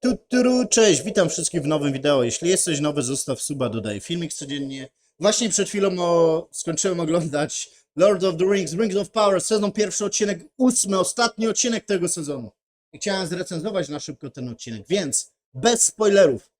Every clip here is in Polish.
Tu, turu, cześć, witam wszystkich w nowym wideo. Jeśli jesteś nowy, zostaw suba, dodaj filmik codziennie. Właśnie przed chwilą o, skończyłem oglądać Lord of the Rings, Rings of Power, sezon pierwszy, odcinek ósmy, ostatni odcinek tego sezonu. I chciałem zrecenzować na szybko ten odcinek, więc bez spoilerów.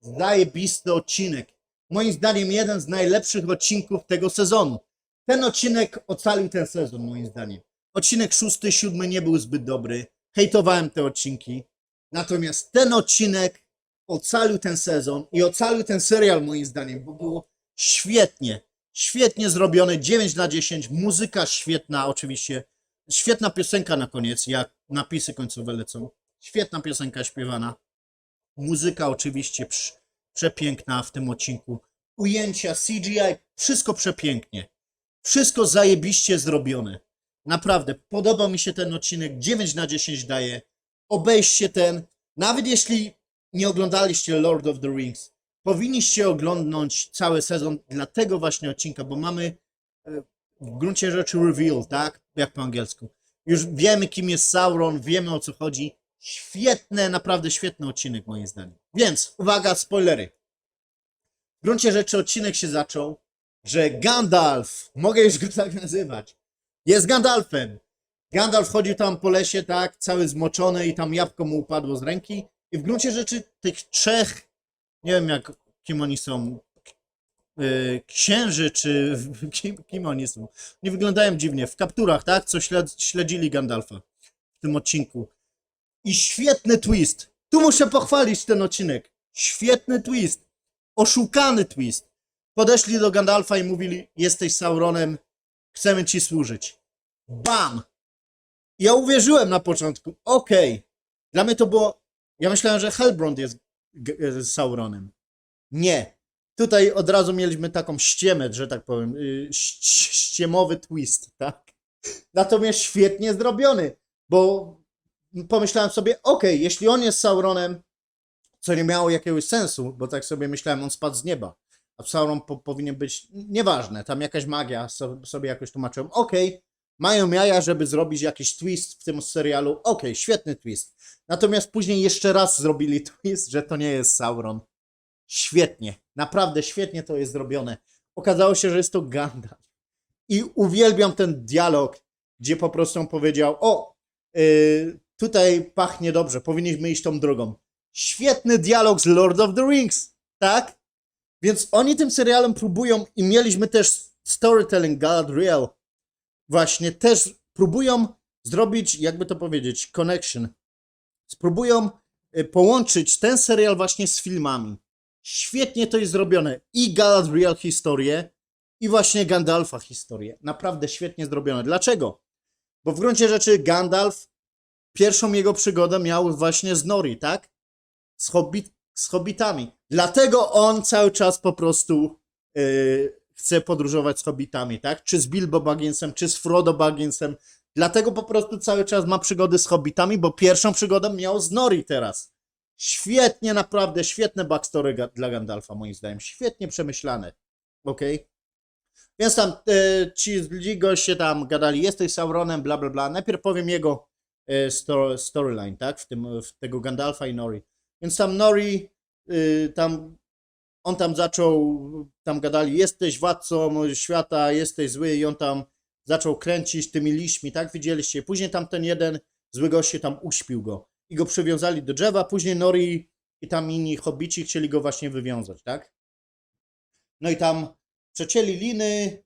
Zajebisty odcinek. Moim zdaniem jeden z najlepszych odcinków tego sezonu. Ten odcinek ocalił ten sezon, moim zdaniem. Odcinek szósty, siódmy nie był zbyt dobry. Hejtowałem te odcinki. Natomiast ten odcinek ocalił ten sezon i ocalił ten serial moim zdaniem, bo było świetnie, świetnie zrobione, 9 na 10, muzyka świetna oczywiście, świetna piosenka na koniec, jak napisy końcowe lecą, świetna piosenka śpiewana, muzyka oczywiście prz- przepiękna w tym odcinku, ujęcia, CGI, wszystko przepięknie, wszystko zajebiście zrobione. Naprawdę, podoba mi się ten odcinek, 9 na 10 daje, obejrzcie ten, nawet jeśli nie oglądaliście Lord of the Rings, powinniście oglądnąć cały sezon dla tego właśnie odcinka, bo mamy e, w gruncie rzeczy reveal, tak? Jak po angielsku. Już wiemy, kim jest Sauron, wiemy o co chodzi. Świetne, naprawdę świetny odcinek moim zdaniem. Więc, uwaga, spoilery. W gruncie rzeczy odcinek się zaczął, że Gandalf, mogę już go tak nazywać, jest Gandalfem. Gandalf chodził tam po lesie, tak, cały zmoczony i tam jabłko mu upadło z ręki. I w gruncie rzeczy tych trzech, nie wiem jak, kim oni są, yy, księży, czy kim, kim oni są. Nie wyglądają dziwnie, w kapturach, tak, co śled, śledzili Gandalfa w tym odcinku. I świetny twist. Tu muszę pochwalić ten odcinek. Świetny twist. Oszukany twist. Podeszli do Gandalfa i mówili, jesteś Sauronem, chcemy ci służyć. Bam! Ja uwierzyłem na początku. Okej. Dla mnie to było. Ja myślałem, że Hellbrand jest e, Sauronem. Nie. Tutaj od razu mieliśmy taką ściemę, że tak powiem. y, ściemowy twist, tak? Natomiast świetnie zrobiony, bo pomyślałem sobie, okej, jeśli on jest Sauronem, co nie miało jakiegoś sensu, bo tak sobie myślałem, on spadł z nieba. A Sauron po, powinien być, nieważne, tam jakaś magia so, sobie jakoś tłumaczyłem. Okej, mają jaja, żeby zrobić jakiś twist w tym serialu. Okej, świetny twist. Natomiast później jeszcze raz zrobili twist, że to nie jest Sauron. Świetnie, naprawdę świetnie to jest zrobione. Okazało się, że jest to Gandalf. I uwielbiam ten dialog, gdzie po prostu on powiedział: O, yy, tutaj pachnie dobrze, powinniśmy iść tą drogą. Świetny dialog z Lord of the Rings, tak? Więc oni tym serialem próbują i mieliśmy też storytelling Galadriel, właśnie też próbują zrobić, jakby to powiedzieć, connection. Spróbują y, połączyć ten serial właśnie z filmami. Świetnie to jest zrobione. I Galadriel historię, i właśnie Gandalfa historię. Naprawdę świetnie zrobione. Dlaczego? Bo w gruncie rzeczy Gandalf pierwszą jego przygodę miał właśnie z Nori, tak? Z, hobbit, z hobbitami. Dlatego on cały czas po prostu yy, chce podróżować z hobbitami, tak? Czy z Bilbo Bagginsem, czy z Frodo Bagginsem. Dlatego po prostu cały czas ma przygody z hobbitami, bo pierwszą przygodę miał z Nori teraz. Świetnie, naprawdę świetne backstory ga- dla Gandalfa, moim zdaniem. Świetnie przemyślane. Okej? Więc tam e, ci źli goście tam gadali, jesteś Sauronem, bla bla bla. Najpierw powiem jego e, sto, storyline, tak? W tym, w tego Gandalfa i Nori. Więc tam Nori, y, tam on tam zaczął, tam gadali, jesteś władcą świata, jesteś zły i on tam zaczął kręcić tymi liśćmi, tak? Widzieliście. Później tam ten jeden zły gość się tam uśpił go i go przywiązali do drzewa, później Nori i tam inni hobbici chcieli go właśnie wywiązać, tak? No i tam przecięli liny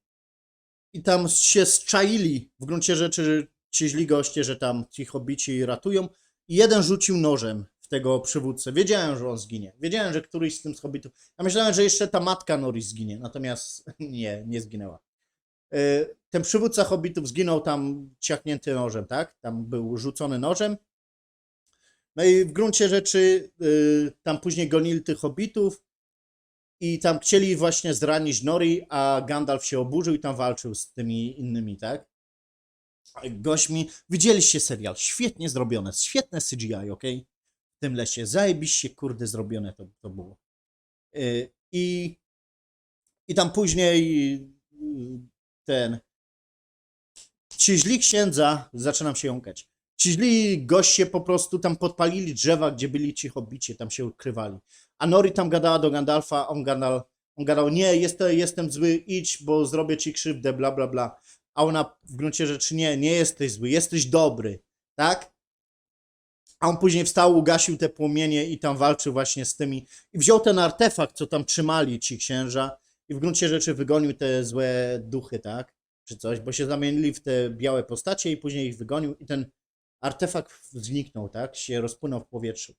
i tam się zczaili w gruncie rzeczy ci źli goście, że tam ci hobbici ratują i jeden rzucił nożem w tego przywódcę. Wiedziałem, że on zginie. Wiedziałem, że któryś z tym z hobbitów. Ja myślałem, że jeszcze ta matka Nori zginie, natomiast nie, nie zginęła. E, Ten przywódca hobbitów zginął tam ciachnięty nożem, tak? Tam był rzucony nożem. No i w gruncie rzeczy y, tam później gonili tych hobbitów i tam chcieli właśnie zranić Nori, a Gandalf się oburzył i tam walczył z tymi innymi, tak? Gośćmi. Widzieliście serial, świetnie zrobione, świetne CGI, ok? Tym lesie, zajebiście, kurde, zrobione to, to było. Y, I, I tam później y, ten ci źli księdza, zaczynam się jąkać, ci źli goście po prostu tam podpalili drzewa, gdzie byli ci hobbicie, tam się ukrywali. A Nori tam gadała do Gandalfa, on gadał, on gadał nie, jestem, jestem zły, idź, bo zrobię ci krzywdę, bla, bla, bla. A ona w gruncie rzeczy nie, nie jesteś zły, jesteś dobry, tak? A on później wstał, ugasił te płomienie i tam walczył właśnie z tymi. I wziął ten artefakt, co tam trzymali ci księża, i w gruncie rzeczy wygonił te złe duchy, tak? Czy coś, bo się zamienili w te białe postacie i później ich wygonił, i ten artefakt zniknął, tak? Się rozpłynął w powietrzu.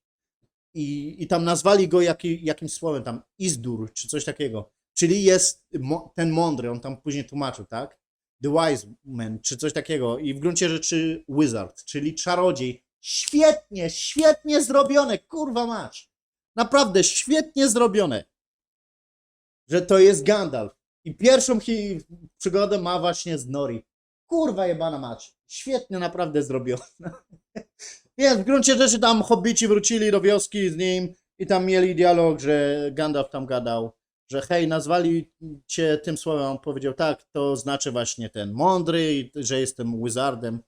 I, i tam nazwali go jaki, jakimś słowem, tam Izdur, czy coś takiego. Czyli jest ten mądry, on tam później tłumaczył, tak? The Wise Man, czy coś takiego. I w gruncie rzeczy Wizard, czyli czarodziej. Świetnie, świetnie zrobione, kurwa mać. Naprawdę świetnie zrobione. Że to jest Gandalf. I pierwszą przygodę ma właśnie z Nori. Kurwa jebana mać. Świetnie naprawdę zrobione. Więc w gruncie rzeczy tam hobbici wrócili do wioski z nim i tam mieli dialog, że Gandalf tam gadał, że hej, nazwali cię tym słowem. On powiedział tak, to znaczy właśnie ten mądry, że jestem wizardem.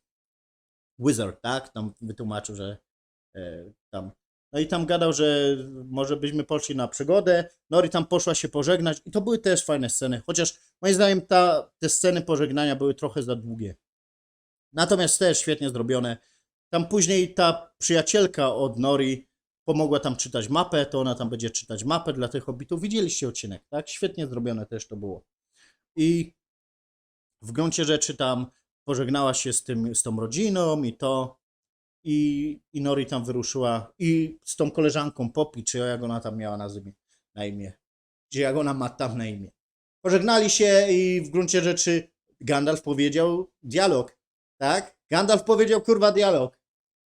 Wizard, tak? Tam wytłumaczył, że e, tam. No i tam gadał, że może byśmy poszli na przygodę. Nori tam poszła się pożegnać i to były też fajne sceny. Chociaż moim zdaniem ta, te sceny pożegnania były trochę za długie. Natomiast też świetnie zrobione. Tam później ta przyjacielka od Nori pomogła tam czytać mapę, to ona tam będzie czytać mapę dla tych hobbitów. Widzieliście odcinek, tak? Świetnie zrobione też to było. I w gruncie rzeczy tam pożegnała się z, tym, z tą rodziną i to. I, I Nori tam wyruszyła. I z tą koleżanką Poppy, czy jak ona tam miała na, zimie, na imię. Czy jak ona ma tam na imię. Pożegnali się i w gruncie rzeczy Gandalf powiedział dialog. Tak? Gandalf powiedział kurwa dialog.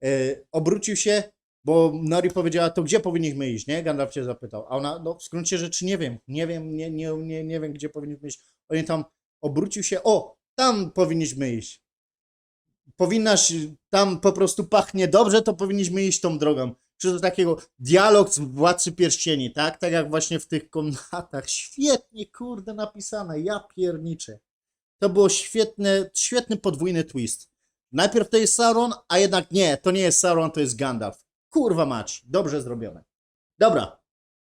E, obrócił się, bo Nori powiedziała, to gdzie powinniśmy iść, nie? Gandalf się zapytał. A ona, no w skrócie rzeczy nie wiem, nie wiem, nie, nie, nie, nie wiem, gdzie powinniśmy iść. Oni tam obrócił się, o, tam powinniśmy iść. Powinnaś, tam po prostu pachnie dobrze, to powinniśmy iść tą drogą. Czy to takiego dialog z Władcy Pierścieni, tak? Tak jak właśnie w tych komnatach. Świetnie, kurde, napisane, ja pierniczę. To było świetne, świetny podwójny twist. Najpierw to jest Sauron, a jednak nie, to nie jest Sauron, to jest Gandalf. Kurwa mać, dobrze zrobione. Dobra,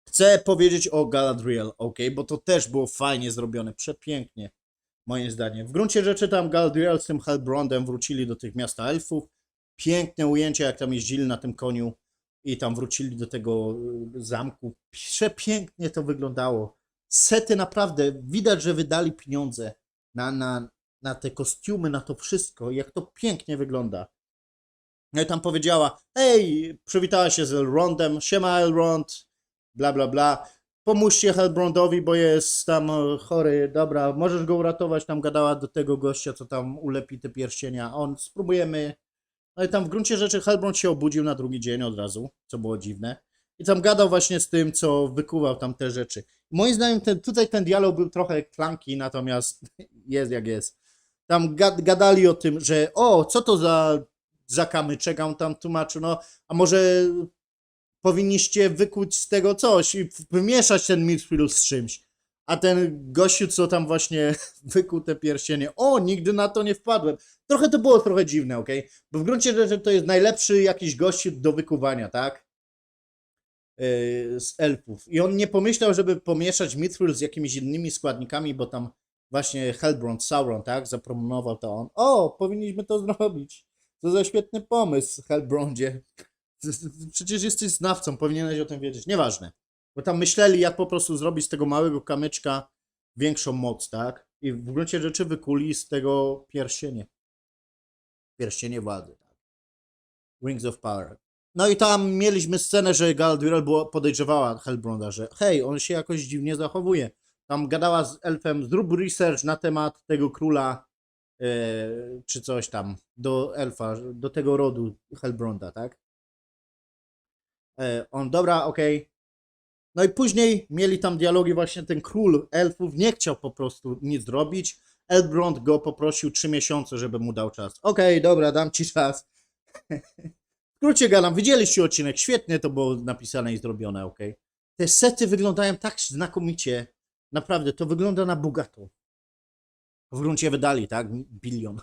chcę powiedzieć o Galadriel, ok, bo to też było fajnie zrobione, przepięknie, moim zdaniem. W gruncie rzeczy tam Galadriel z tym wrócili do tych miasta elfów. Piękne ujęcie, jak tam jeździli na tym koniu i tam wrócili do tego y, zamku. Przepięknie to wyglądało. Sety naprawdę, widać, że wydali pieniądze na, na, na te kostiumy, na to wszystko, jak to pięknie wygląda. No i tam powiedziała, hej, przywitała się z Elrondem, siema Elrond, bla bla bla, pomóżcie Helbrondowi, bo jest tam e, chory, dobra, możesz go uratować, tam gadała do tego gościa, co tam ulepi te pierścienia, on, spróbujemy. No i tam w gruncie rzeczy Helbrond się obudził na drugi dzień od razu, co było dziwne. I tam gadał właśnie z tym, co wykuwał tam te rzeczy. Moim zdaniem ten, tutaj ten dialog był trochę klanki, natomiast jest jak jest. Tam gad, gadali o tym, że o, co to za, za kamyczek, on tam tłumaczył, no, a może powinniście wykuć z tego coś i wymieszać ten mithril z czymś. A ten gościu, co tam właśnie wykuł te pierścienie, o, nigdy na to nie wpadłem. Trochę to było trochę dziwne, ok? Bo w gruncie rzeczy to jest najlepszy jakiś gościu do wykuwania, tak? Yy, z elfów. I on nie pomyślał, żeby pomieszać mithril z jakimiś innymi składnikami, bo tam właśnie Hellbrand, Sauron, tak? Zaproponował to on. O, powinniśmy to zrobić. Co za świetny pomysł, Hellbrandzie. Przecież jesteś znawcą, powinieneś o tym wiedzieć. Nieważne. Bo tam myśleli, jak po prostu zrobić z tego małego kamyczka większą moc, tak? I w gruncie rzeczy wykuli z tego pierścienie. Pierścienie władzy, tak? Rings of Power. No i tam mieliśmy scenę, że Galadriel podejrzewała Hellbronda, że hej, on się jakoś dziwnie zachowuje. Tam gadała z elfem, zrób research na temat tego króla, e, czy coś tam, do elfa, do tego rodu Hellbronda, tak? E, on, dobra, okej. No i później mieli tam dialogi, właśnie ten król elfów nie chciał po prostu nic zrobić. Elbrond go poprosił trzy miesiące, żeby mu dał czas. Okej, dobra, dam ci czas. W skrócie widzieliście odcinek, świetnie to było napisane i zrobione, ok? Te sety wyglądają tak znakomicie. Naprawdę, to wygląda na bogato. W gruncie wydali, tak? Bilion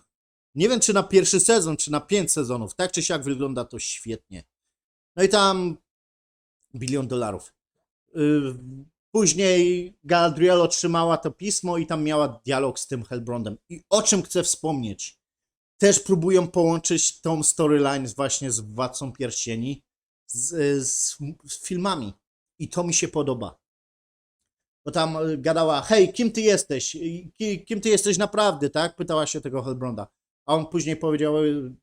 Nie wiem, czy na pierwszy sezon, czy na pięć sezonów. Tak czy siak wygląda to świetnie. No i tam bilion dolarów. Yy, Później Galadriel otrzymała to pismo i tam miała dialog z tym Hellbrandem. I o czym chcę wspomnieć? Też próbują połączyć tą storyline właśnie z Władcą Pierścieni z, z, z filmami. I to mi się podoba. Bo tam y, gadała, hej, kim ty jesteś? Kim ty jesteś naprawdę, tak? Pytała się tego Hellbranda. A on później powiedział, y,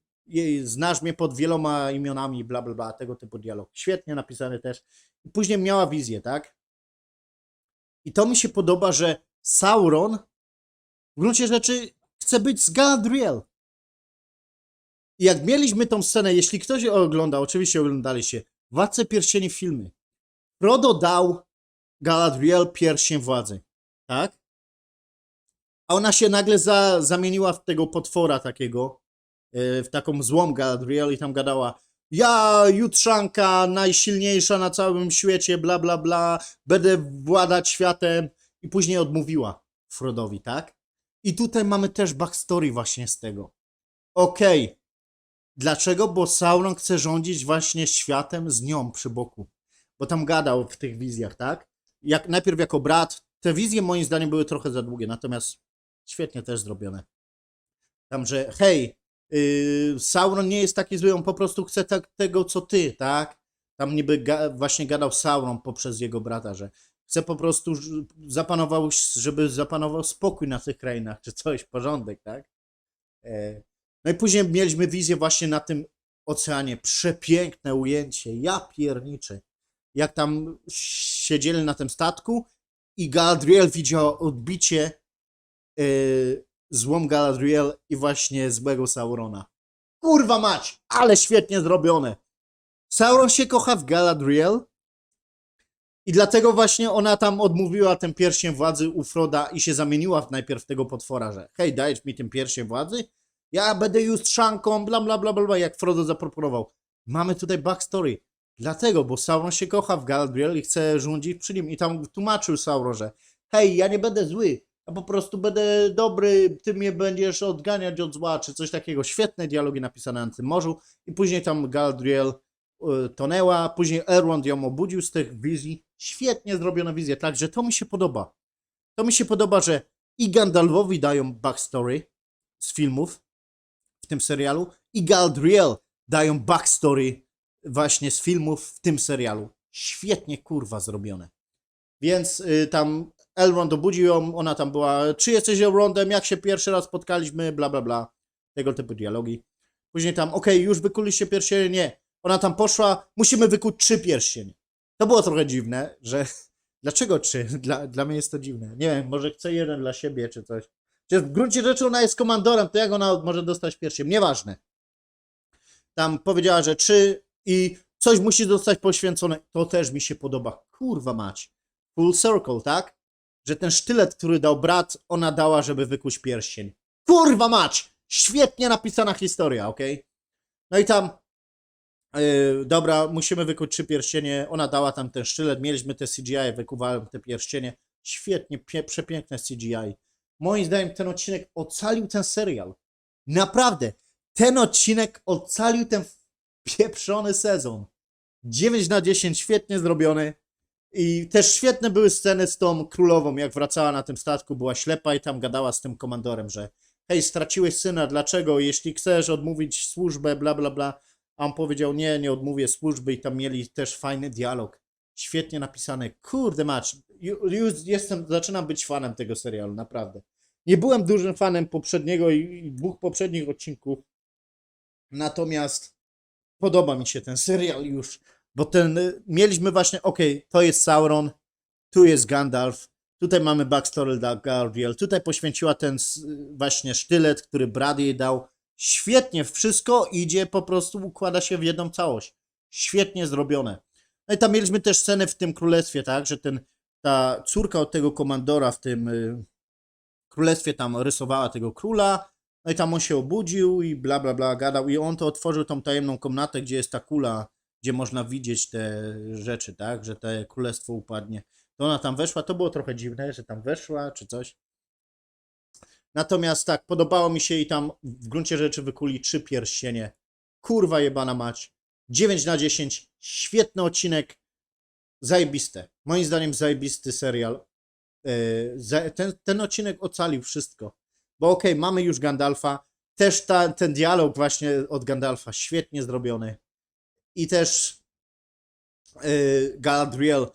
znasz mnie pod wieloma imionami, bla, bla, bla, tego typu dialog. Świetnie napisany też. I później miała wizję, tak? I to mi się podoba, że Sauron w gruncie rzeczy chce być z Galadriel. I jak mieliśmy tą scenę, jeśli ktoś ogląda, oczywiście oglądaliście, Władcę Pierścieni filmy, Frodo dał Galadriel pierścień władzy, tak? A ona się nagle za, zamieniła w tego potwora takiego, w taką złą Galadriel i tam gadała ja, jutrzanka, najsilniejsza na całym świecie, bla, bla, bla, będę władać światem i później odmówiła Frodowi, tak? I tutaj mamy też backstory właśnie z tego. Okej. Dlaczego? Bo Sauron chce rządzić właśnie światem z nią przy boku. Bo tam gadał w tych wizjach, tak? Jak, najpierw jako brat. Te wizje moim zdaniem były trochę za długie, natomiast świetnie też zrobione. Tam, że hej, Sauron nie jest taki zły, on po prostu chce tak, tego, co ty, tak? Tam niby ga, właśnie gadał Sauron poprzez jego brata, że chce po prostu, zapanował, żeby zapanował spokój na tych krainach, czy coś, porządek, tak? E, no i później mieliśmy wizję właśnie na tym oceanie. Przepiękne ujęcie, ja pierniczę. Jak tam siedzieli na tym statku i Galadriel widział odbicie yy, złą Galadriel i właśnie złego Saurona. Kurwa mać, ale świetnie zrobione. Sauron się kocha w Galadriel i dlatego właśnie ona tam odmówiła ten pierścień władzy u Froda i się zamieniła w najpierw tego potwora, że hej, dajesz mi ten pierścień władzy? Ja będę justrzanką, bla bla bla, bla jak Frodo zaproponował. Mamy tutaj backstory. Dlatego, bo Sauron się kocha w Galadriel i chce rządzić przy nim. I tam tłumaczył Sauron, że hej, ja nie będę zły, ja po prostu będę dobry, ty mnie będziesz odganiać od zła, czy coś takiego. Świetne dialogi napisane na tym morzu. I później tam Galadriel y, tonęła, później Elrond ją obudził z tych wizji. Świetnie zrobione wizje, także to mi się podoba. To mi się podoba, że i Gandalfowi dają backstory z filmów w tym serialu i Galadriel dają backstory właśnie z filmów w tym serialu. Świetnie kurwa zrobione. Więc y, tam Elrond obudził ją, ona tam była, czy jesteś Elrondem, jak się pierwszy raz spotkaliśmy, bla bla bla. Tego typu dialogi. Później tam, okej, już wykuliście pierścienie, nie. Ona tam poszła, musimy wykuć trzy pierścienie. To było trochę dziwne, że dlaczego trzy? Dla, dla mnie jest to dziwne. Nie wiem, może chce jeden dla siebie, czy coś. W gruncie rzeczy ona jest komandorem, to jak ona może dostać pierścień? Nieważne. Tam powiedziała, że trzy i coś musi zostać poświęcone. To też mi się podoba. Kurwa mać. Full circle, tak? Że ten sztylet, który dał brat, ona dała, żeby wykuć pierścień. Kurwa mać! Świetnie napisana historia, okej? No i tam Yy, dobra, musimy wykuć trzy pierścienie. Ona dała tam ten sztylet, mieliśmy te CGI, wykuwałem te pierścienie. Świetnie, przepiękne CGI. Moim zdaniem ten odcinek ocalił ten serial. Naprawdę, ten odcinek ocalił ten pieprzony sezon. 9 na 10, świetnie zrobiony. I też świetne były sceny z tą królową, jak wracała na tym statku, była ślepa i tam gadała z tym komandorem, że hej, straciłeś syna, dlaczego? Jeśli chcesz odmówić służbę, bla, bla, bla. A on powiedział, nie, nie odmówię służby i tam mieli też fajny dialog. Świetnie napisany. Kurde ju- już jestem, zaczynam być fanem tego serialu, naprawdę. Nie byłem dużym fanem poprzedniego i dwóch poprzednich odcinków, natomiast podoba mi się ten serial już, bo ten, y, mieliśmy właśnie, okej, to jest Sauron, tu jest Gandalf, tutaj mamy backstory dla Galadriel, tutaj poświęciła ten s- właśnie sztylet, który brat jej dał, świetnie, wszystko idzie, po prostu układa się w jedną całość. Świetnie zrobione. No i tam mieliśmy też scenę w tym królestwie, tak, że ten, ta córka od tego komandora w tym y, królestwie tam rysowała tego króla, no i tam on się obudził i bla bla bla gadał i on to otworzył tą tajemną komnatę, gdzie jest ta kula, gdzie można widzieć te rzeczy, tak, że te królestwo upadnie. To ona tam weszła, to było trochę dziwne, że tam weszła czy coś. Natomiast tak, podobało mi się i tam w gruncie rzeczy wykuli trzy pierścienie. Kurwa jebana mać. 9 na 10. Świetny odcinek. Zajebiste. Moim zdaniem zajebisty serial. Za- Ten, ten odcinek ocalił wszystko. Bo okej, mamy już Gandalfa. Też ta, ten dialog właśnie od Gandalfa świetnie zrobiony. I też yy, Galadriel,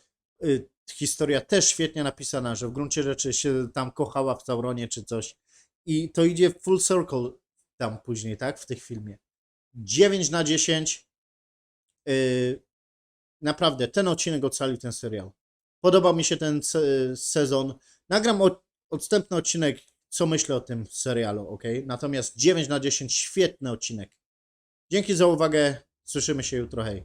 yy, historia też świetnie napisana, że w gruncie rzeczy się tam kochała w Sauronie czy coś. I to idzie full circle tam później, tak? W tych filmie. 9 na 10. Yy, naprawdę, ten odcinek ocalił ten serial. Podobał mi się ten se- sezon. Nagram od, odstępny odcinek, co myślę o tym serialu, ok? Natomiast 9 na 10, świetny odcinek. Dzięki za uwagę. Słyszymy się jutro. Hej.